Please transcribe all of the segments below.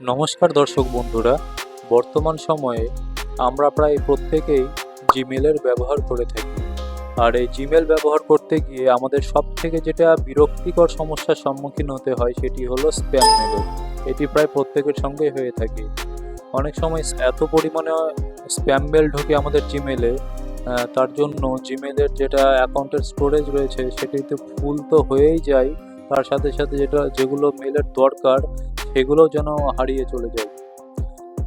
নমস্কার দর্শক বন্ধুরা, বর্তমান সময়ে আমরা প্রায় প্রত্যেকেই জিমেলের ব্যবহার করে থাকি। আর এই জিমেল ব্যবহার করতে গিয়ে আমাদের সব থেকে যেটা বিরক্তিকর সমস্যার সম্মুখীন হতে হয় সেটি হলো স্প্যাম মেল এটি প্রায় প্রত্যেকের সঙ্গেই হয়ে থাকে। অনেক সময় এত পরিমাণে স্প্যাম মেল ঢোকে আমাদের জিমেলে তার জন্য জিমেলের যেটা অ্যাকাউন্টের স্টোরেজ রয়েছে সেটিতে ফুল তো হয়েই যায়। তার সাথে সাথে যেটা, যেগুলো মেলের দরকার সেগুলো যেন হারিয়ে চলে যায়।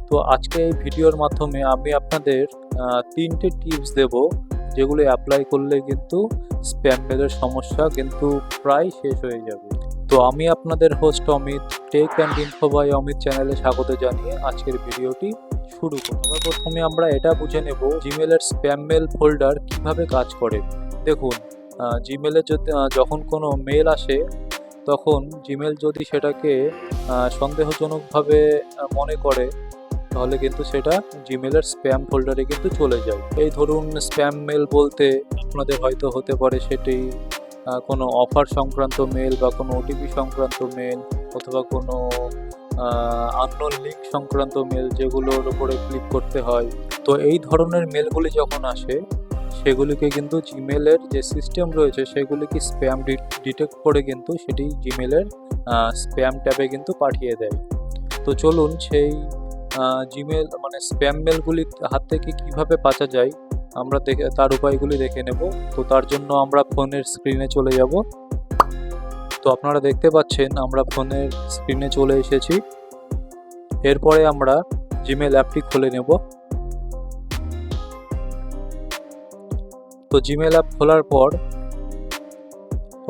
তো আজকে এই ভিডিওর মাধ্যমে আমি আপনাদের তিনটে টিপস দেব, যেগুলো অ্যাপ্লাই করলে কিন্তু স্প্যাম মেলের সমস্যা কিন্তু প্রায় শেষ হয়ে যাবে। তো আমি আপনাদের host Amit tech and info by Amit চ্যানেলে স্বাগত জানিয়ে আজকের ভিডিওটি শুরু করব। প্রথমে আমরা এটা বুঝে নেব জিমেলের স্প্যাম মেল ফোল্ডার কীভাবে কাজ করে। দেখুন জিমেলে যখন কোনো মেল আসে তখন জিমেল যদি সেটাকে সন্দেহজনকভাবে মনে করে, তাহলে কিন্তু সেটা জিমেলের স্প্যাম ফোল্ডারে কিন্তু চলে যায়। এই ধরুন স্প্যাম মেল বলতে আপনাদের হয়তো হতে পারে সেটি কোনো অফার সংক্রান্ত মেল বা কোনো ওটিপি সংক্রান্ত মেল অথবা কোনো আননোন লিঙ্ক সংক্রান্ত মেল যেগুলোর উপরে ক্লিক করতে হয়। তো এই ধরনের মেলগুলি যখন আসে সেগুলিকে কিন্তু জিমেলের যে সিস্টেম রয়েছে, সেগুলিকে স্প্যাম ডিটেক্ট করে কিন্তু সেটি জিমেলের স্প্যাম ট্যাবে কিন্তু পাঠিয়ে দেয়। তো চলুন সেই জিমেল মানে স্প্যাম মেলগুলি হাত থেকে কীভাবে বাঁচা যায়, আমরা দেখে, তার উপায়গুলি দেখে নেব। তো তার জন্য আমরা ফোনের স্ক্রিনে চলে যাব। তো আপনারা দেখতে পাচ্ছেন, আমরা ফোনের স্ক্রিনে চলে এসেছি। এরপরে আমরা জিমেল অ্যাপটি খুলে নেব। তো জিমেল অ্যাপ খোলার পর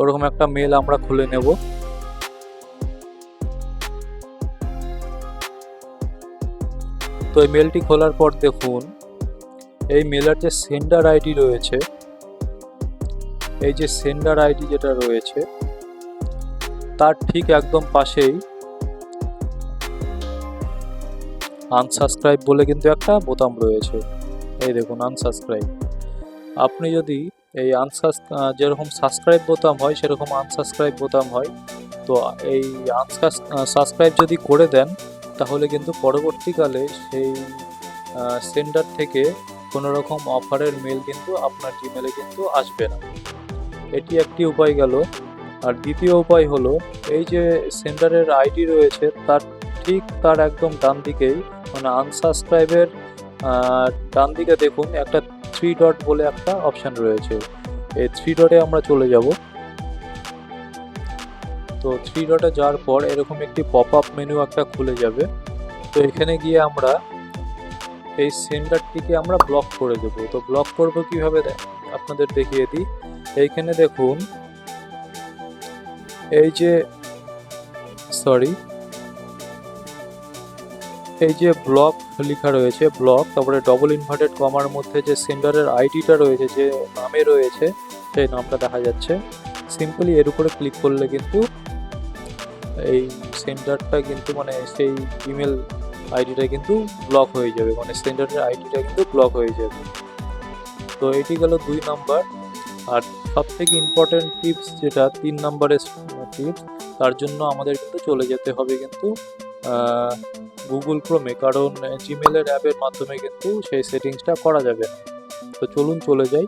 ওরকম একটা মেল আমরা খুলে নেব। তো এই মেলটি খোলার পর দেখুন, এই মেলের যে সেন্ডার আইডি রয়েছে, এই যে সেন্ডার আইডি যেটা রয়েছে, তার ঠিক একদম পাশেই আনসাবস্ক্রাইব বলে কিন্তু একটা বোতাম রয়েছে। এই দেখুন আনসাবস্ক্রাইব আপনি যদি এই আনসাস যেরকম সাবস্ক্রাইব বোতাম হয়, সেরকম আনসাবস্ক্রাইব বোতাম হয়, তো এই আনসাস সাবস্ক্রাইব যদি করে দেন, তাহলে কিন্তু পরবর্তীকালে সেই সেন্টার থেকে কোনো রকম অফারের মেল কিন্তু আপনার জিমেলে কিন্তু আসবে না। এটি একটি উপায় গেল। আর দ্বিতীয় উপায় হলো, এই যে সেন্টারের আইডি রয়েছে, তার ঠিক তার একদম ডান দিকেই মানে আনসাবস্ক্রাইবের ডান দিকে দেখুন, একটা থ্রি ডট বলে একটা অপশান রয়েছে। এই থ্রি ডটে আমরা চলে যাব। তো থ্রি ডটে যাওয়ার পর এরকম একটি পপ আপ মেনু একটা খুলে যাবে। তো এখানে গিয়ে আমরা এই সেন্টারটিকে আমরা ব্লক করে দেব। তো ব্লক করব কীভাবে? আপনাদের দেখিয়ে দিই। এইখানে দেখুন, এই যে সরি এই যে ব্লক লেখা রয়েছে ব্লক তারপরে ডবল ইনভার্টেড কমার মধ্যে যে সেন্টারের আইডিটা রয়েছে, যে নামে রয়েছে, সেই নামটা দেখা যাচ্ছে। সিম্পলি এর উপরে ক্লিক করলে কিন্তু এই সেন্টারটা কিন্তু মানে সেই ইমেল আইডিটা কিন্তু ব্লক হয়ে যাবে মানে সেন্টারের আইডিটা কিন্তু ব্লক হয়ে যাবে। তো এটি গেল দুই নাম্বার। আর সব থেকে ইম্পর্টেন্ট টিপস যেটা, তিন নাম্বারের টিপস তার জন্য আমাদের কিন্তু চলে যেতে হবে কিন্তু গুগল ক্রোমে কারণ জিমেলের অ্যাপের মাধ্যমে কিন্তু সেই সেটিংসটা করা যাবে। তো চলুন চলে যাই।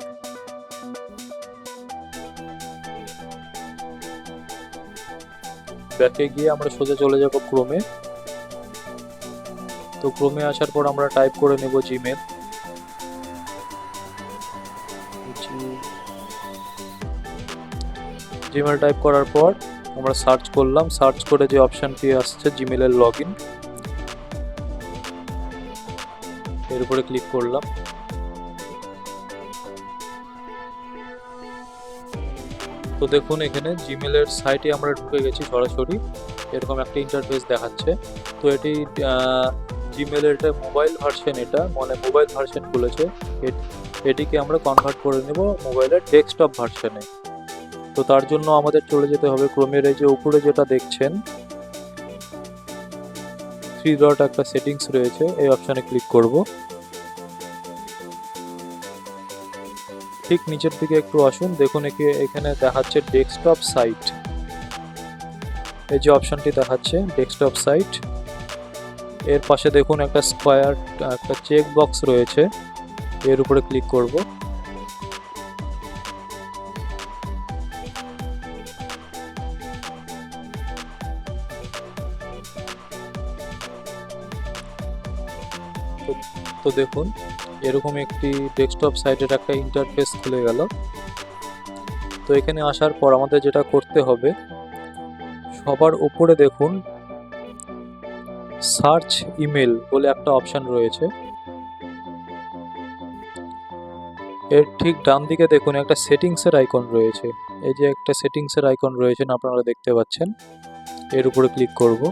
ব্যাকে গিয়ে আমরা সোজা চলে যাব ক্রোমে তো ক্রোমে আসার পর আমরা টাইপ করে নেব জিমেল জিমেল টাইপ করার পর আমরা সার্চ করলাম। সার্চ করে যে অপশানটি আসছে জিমেলের লগ ইন এর উপরে ক্লিক করলাম। তো দেখুন, এখানে জিমেলের সাইটে আমরা ঢুকে গেছি সরাসরি। এরকম একটা ইন্টারফেস দেখাচ্ছে। তো এটি জিমেলের এটা মোবাইল ভার্সন এটা মানে মোবাইল ভার্সন খুলেছে। এট- এটিকে আমরা কনভার্ট করে নেব মোবাইলের ডেস্কটপ ভার্সনে তো তার জন্য আমাদের চলে যেতে হবে ক্রোমের এই যে উপরে যেটা দেখছেন থ্রি ডট একটা সেটিংস রয়েছে, এই অপশানে ক্লিক করব। ঠিক নিচের দিকে একটু আসুন, দেখুন একে এখানে দেখাচ্ছে ডেস্কটপ সাইট এই যে অপশনটি দেখাচ্ছে ডেস্কটপ সাইট এর পাশে দেখুন একটা স্কোয়ার একটা চেক বক্স রয়েছে। এর উপরে ক্লিক করব। তো- দেখুন এরকম একটি ডেস্কটপ সাইটের একটা ইন্টারফেস খুলে গেল। তো এখানে আসার পর আমাদের যেটা করতে হবে, সবার উপরে দেখুন সার্চ ইমেল বলে একটা অপশন রয়েছে। এর ঠিক ডান দিকে দেখুন একটা সেটিংসের আইকন রয়েছে। এই যে একটা সেটিংসের আইকন রয়েছে আপনারা দেখতে পাচ্ছেন, এর উপরে ক্লিক করব।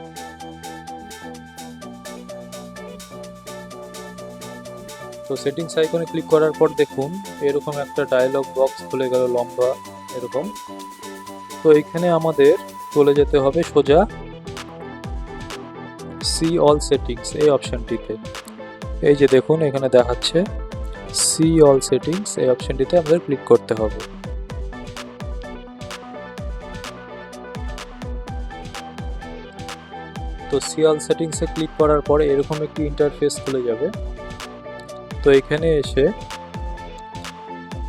তো সেটিংস আইকনে ক্লিক করার পর দেখুন, এরকম একটা ডায়লগ বক্স খুলে গেল লম্বা, এরকম। তো এখানে আমাদের চলে যেতে হবে সোজা। সি অল সেটিংস এই অপশনটিতে এই যে দেখুন, এখানে দেখাচ্ছে সি অল সেটিংস এই অপশনটিতে আমাদের ক্লিক করতে হবে। তো সি অল সেটিংসে ক্লিক করার পরে এরকম একটি ইন্টারফেস খুলে যাবে। তো এখানে এসে,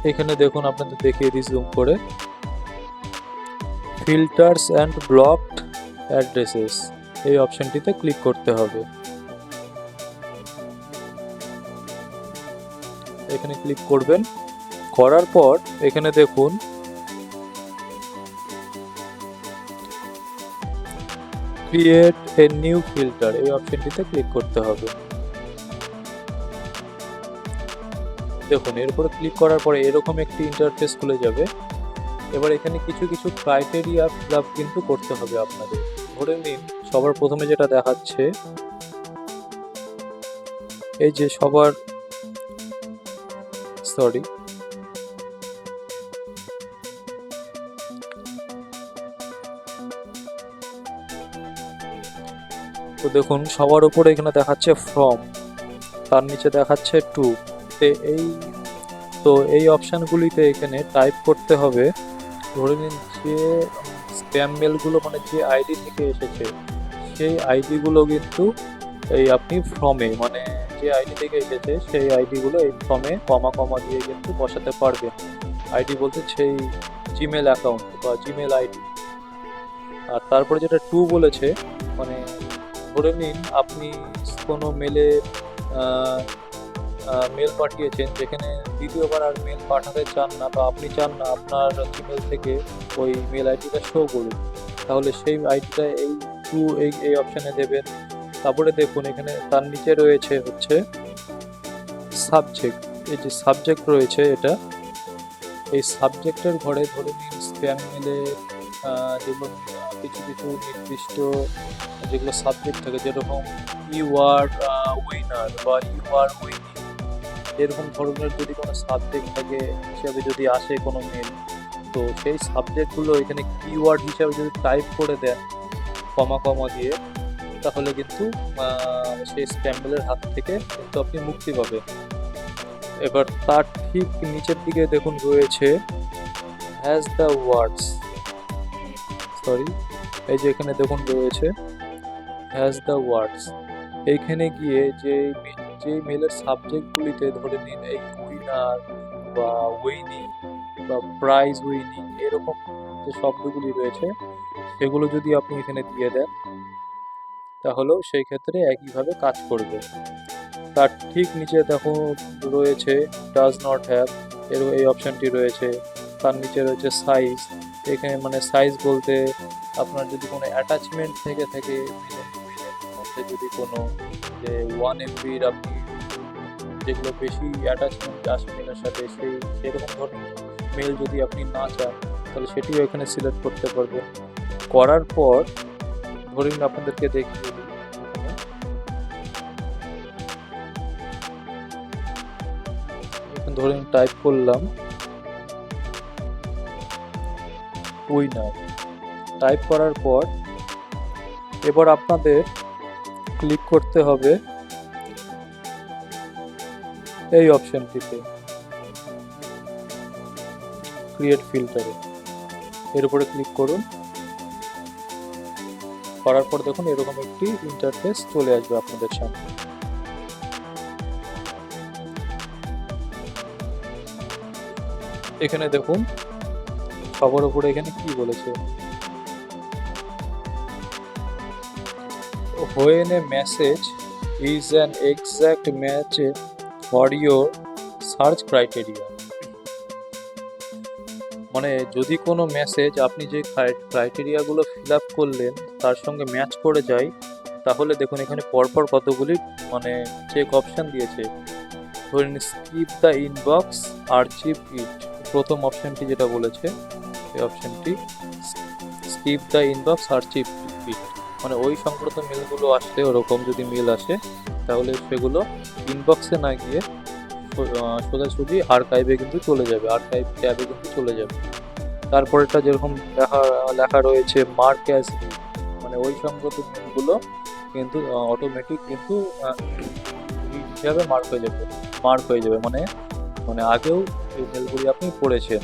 এখানে দেখুন আপনাদের দেখিয়ে দিই জুম করে। ফিল্টার্স অ্যান্ড ব্লকড অ্যাড্রেসেস এই অপশনটিতে ক্লিক করতে হবে। এখানে ক্লিক করবেন। করার পর এখানে দেখুন ক্রিয়েট এ নিউ ফিল্টার এই অপশনটিতে ক্লিক করতে হবে। দেখুন, এরপরে ক্লিক করার পরে এরকম একটি ইন্টারফেস খুলে যাবে। এবার এখানে কিছু কিছু ক্রাইটেরিয়া ফিল কিন্তু করতে হবে আপনাদের। ধরে নিন, সবার প্রথমে যেটা দেখাচ্ছে, এই যে সবার সরি তো দেখুন, সবার উপরে এখানে দেখাচ্ছে ফ্রম তার নিচে দেখাচ্ছে টু তে এই, তো এই অপশানগুলিতে এখানে টাইপ করতে হবে। ধরে নিন যে স্প্যাম মেলগুলো মানে যে আইডি থেকে এসেছে, সেই আইডিগুলো কিন্তু এই আপনি ফর্মে মানে যে আইডি থেকে এসেছে, সেই আইডিগুলো এই ফর্মে কমা কমা দিয়ে কিন্তু বসাতে পারবেন। আইডি বলতে সেই জিমেল অ্যাকাউন্ট বা জিমেল আইডি আর তারপরে যেটা টু বলেছে মানে ধরে নিন আপনি কোনো মেলে মেল পাঠিয়েছেন, যেখানে দ্বিতীয়বার আর মেল পাঠাতে চান না বা আপনি চান না, আপনার জিমেল থেকে ওই মেল আইডিটা শো করুন। তাহলে সেই আইডিটা এই টু এই এই অপশানে দেবেন। তারপরে দেখুন, এখানে তার নিচে রয়েছে হচ্ছে সাবজেক্ট এই যে সাবজেক্ট রয়েছে এটা, এই সাবজেক্টের ঘরে ধরে নিন স্প্যাম মেলে যেগুলো কিছু কিছু নির্দিষ্ট যেগুলো সাবজেক্ট থাকে, যেরকম ইউ আর উইনার বা ইউ আর উইনিং এরকম ধরনের যদি কোনো সাবজেক্ট থাকে, হিসাবে যদি আসে কোনো মেল তো সেই সাবজেক্টগুলো এখানে কিওয়ার্ড হিসাবে যদি টাইপ করে দেন কমা কমা দিয়ে, তাহলে কিন্তু সেই স্প্যাম্বেলের হাত থেকে কিন্তু আপনি মুক্তি পাবেন। এবার তার ঠিক নিচের দিকে দেখুন রয়েছে হ্যাজ দ্য ওয়ার্ডস সরি এই যে এখানে দেখুন রয়েছে হ্যাজ দ্য ওয়ার্ডস এইখানে গিয়ে যে যে মেলের সাবজেক্টগুলিতে ধরে নিন এই উইনার বা উইনিং বা প্রাইজ উইনিং এরকম যে শব্দগুলি রয়েছে, সেগুলো যদি আপনি এখানে দিয়ে দেন, তাহলেও সেই ক্ষেত্রে একইভাবে কাজ করবে। তার ঠিক নিচে দেখো রয়েছে ডাজ নট হ্যাভ এর এই অপশানটি রয়েছে। তার নিচে রয়েছে সাইজ এখানে মানে সাইজ বলতে আপনার যদি কোনো অ্যাটাচমেন্ট থেকে থাকে মধ্যে যদি কোনো, যে ওয়ান এমবির আপনি যেগুলো বেশি অ্যাটাচমেন্ট মেলের সাথে সেই, সেরকম ধরনের মেল যদি আপনি না চান, তাহলে সেটিও এখানে সিলেক্ট করতে পারবেন। করার পর ধরুন আপনাদেরকে দিই। ধরুন টাইপ করলাম। উইনার টাইপ করার পর এবার আপনাদের ক্লিক করতে হবে এই অপশনটিতে ক্রিয়েট ফিল্টারে এর উপরে ক্লিক করুন। করার পর দেখুন এরকম একটি ইন্টারফেস চলে আসবে আপনাদের সামনে। এখানে দেখুন, সবার উপরে এখানে কি বলেছে? When a message is an exact match for your search criteria. মানে যদি কোনো মেসেজ আপনি যে ক্রাইটেরিয়াগুলো ফিল আপ করলেন, তার সঙ্গে ম্যাচ করে যায়, তাহলে দেখুন এখানে পরপর কতগুলি মানে চেক অপশান দিয়েছে। ধরুন skip the inbox archive it প্রথম অপশানটি যেটা বলেছে এই অপশানটি skip the inbox archive it মানে ওই সংক্রান্ত মেলগুলো আসলে ওরকম যদি মেল আসে, তাহলে সেগুলো ইনবক্সে না গিয়ে সোজাসুজি আর্কাইভে কিন্তু চলে যাবে আর্কাইভ ট্যাবে কিন্তু চলে যাবে। তারপরেটা যেরকম লেখা লেখা রয়েছে মার্ক অ্যাজ মানে ওই সংক্রান্ত মেলগুলো কিন্তু অটোমেটিক কিন্তু হিসাবে মার্ক হয়ে যাবে মার্ক হয়ে যাবে। মানে মানে আগেও এই মেলগুলি আপনি পড়েছেন।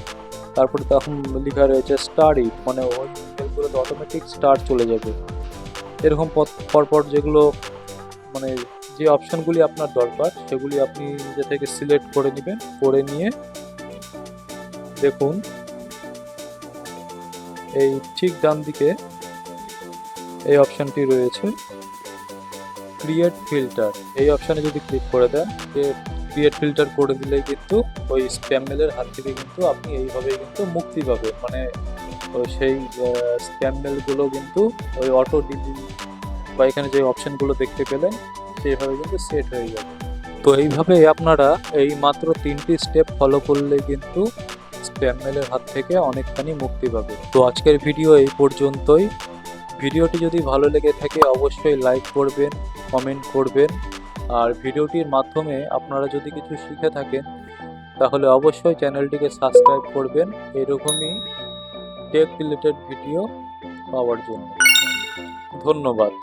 তারপরে তখন লেখা রয়েছে স্টার ইট মানে ওই মেলগুলোতে অটোমেটিক স্টার চলে যাবে। এরকম পর- পরপর যেগুলো মানে যে অপশানগুলি আপনার দরকার, সেগুলি আপনি নিজে থেকে সিলেক্ট করে নেবেন, করে নিয়ে দেখুন। এই ঠিক ডান দিকে এই অপশানটি রয়েছে। ক্রিয়েট ফিল্টার এই অপশানে যদি ক্লিক করে দেন, যে ক্রিয়েট ফিল্টার করে দিলেই কিন্তু ওই স্প্যাম মেলের হাত থেকে কিন্তু আপনি এইভাবে কিন্তু মুক্তি পাবেন। মানে ওই সেই স্প্যাম মেলগুলো কিন্তু ওই অটো ডিলিট বা এখানে যে অপশনগুলো দেখতে পেলেন সেইভাবে কিন্তু সেট হয়ে যাবে। তো এইভাবে আপনারা এই মাত্র তিনটি স্টেপ ফলো করলে কিন্তু স্প্যাম মেলের হাত থেকে অনেকখানি মুক্তি পাবে। তো আজকের ভিডিও এই পর্যন্তই। ভিডিওটি যদি ভালো লেগে থাকে অবশ্যই লাইক করবেন কমেন্ট করবেন। আর ভিডিওটির মাধ্যমে আপনারা যদি কিছু শিখে থাকেন, তাহলে অবশ্যই চ্যানেলটিকে সাবস্ক্রাইব করবেন। এরকমই টেক রিলেটেড ভিডিও পাওয়ার জন্য। ধন্যবাদ।